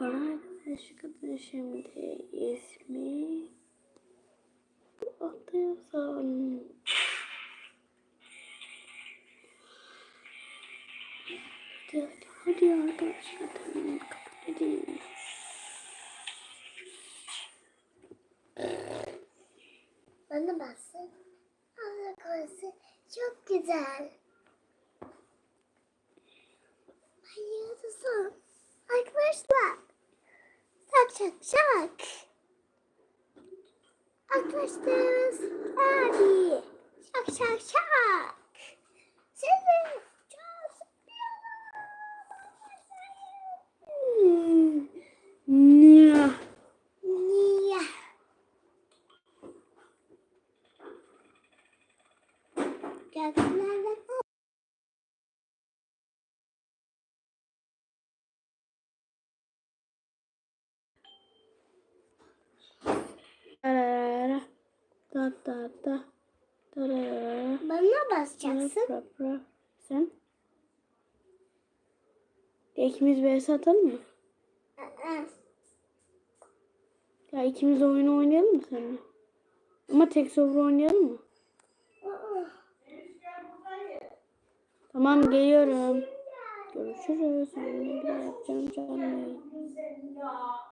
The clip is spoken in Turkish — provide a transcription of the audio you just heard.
Arkadaşımın şimdi ismi Altta yazan. Hadi hadi hadi arkadaşlar tamam kabul edeyim. Bana baksın. Arkası çok güzel. Hayırlısı. Şak. Arkadaşlarımız abi. Şak şak şak. Sizi çok seviyorum. Niye? Ta ta ta. Tarara. Bana basacaksın. Pra, pra. Sen? İkimiz vs atalım mı? Ya ikimiz oyunu oynayalım mı seninle? Ama tek server oynayalım mı? Tamam geliyorum. Görüşürüz. Ben bir yapacağım canlı.